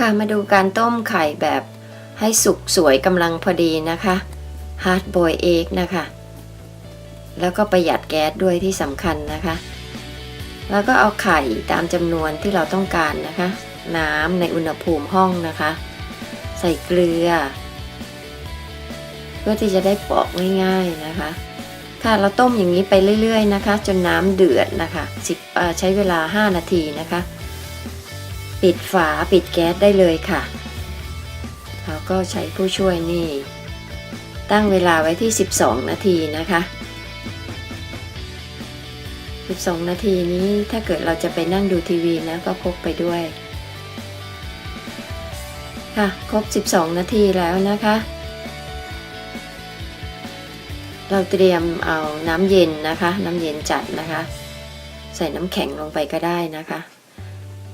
ค่ะมาดูการต้มไข่แบบให้สุกสวยกำลังพอดีนะคะ hard boil egg นะคะ แล้วก็ประหยัดแก๊สด้วยที่สำคัญนะคะ แล้วก็เอาไข่ตามจำนวนที่เราต้องการนะคะ น้ำในอุณหภูมิห้องนะคะ ใส่เกลือ เพื่อที่จะได้ปอกง่ายๆนะคะ ค่ะเราต้มอย่างนี้ไปเรื่อยๆนะคะ จนน้ำเดือดนะคะสิบเอ่อใช้เวลา 5 นาทีนะคะ ปิดฝาปิดแก๊สได้เลยค่ะแล้วก็ใช้ผู้ช่วยนี่ ตั้งเวลาไว้ที่ 12 นาทีนะคะ 12 นาทีนี้ถ้าเกิดเราจะไปนั่งดูทีวีนะก็พกไปด้วย ค่ะ ครบ 12 นาทีแล้วนะคะ เราเตรียมเอาน้ำเย็นนะคะ น้ำเย็นจัดนะคะ ใส่น้ำแข็งลงไปก็ได้นะคะ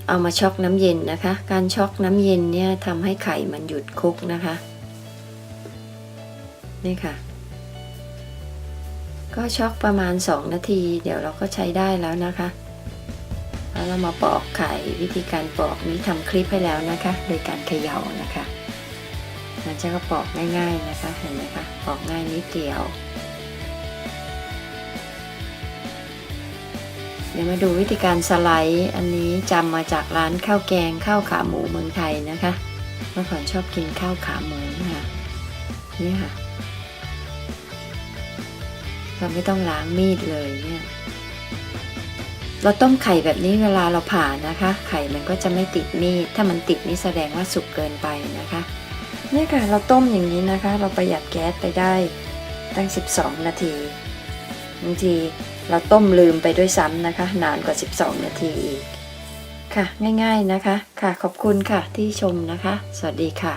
เอามาช็อกน้ำเย็นนะคะ การช็อกน้ำเย็นเนี่ยทำให้ไข่มันหยุดคุกนะคะ นี่ค่ะ ก็ช็อกประมาณ 2 นาที เดี๋ยวเราก็ใช้ได้แล้วนะคะแล้วเรามาปอกไข่วิธีการปอกนี้ทำคลิปให้แล้วนะคะ โดยการเขย่านะคะมันจะก็ปอกง่ายๆนะคะ เห็นไหมคะ ปอกง่ายนิดเดียว ดี๋ยวมาดูวิธีการสไลด์ อันนี้จำมาจากร้านข้าวแกงข้าวขาหมูเมืองไทยนะคะเมื่อก่อนชอบกินข้าวขาหมูค่ะนี่ค่ะเราไม่ต้องล้างมีดเลยเนี่ยเราต้มไข่แบบนี้เวลาเราผ่านะคะ ไข่มันก็จะไม่ติดมีด ถ้ามันติดนี่แสดงว่าสุกเกินไปนะคะเนี่ยค่ะเราต้มอย่างนี้นะคะ เราประหยัดแก๊สไปได้ตั้ง 12 นาทีบางที เราต้มลืมไปด้วยซ้ำนะคะ นานกว่า 12 นาทีอีก ค่ะ ง่ายๆนะคะ ค่ะ ขอบคุณค่ะที่ชมนะคะ สวัสดีค่ะ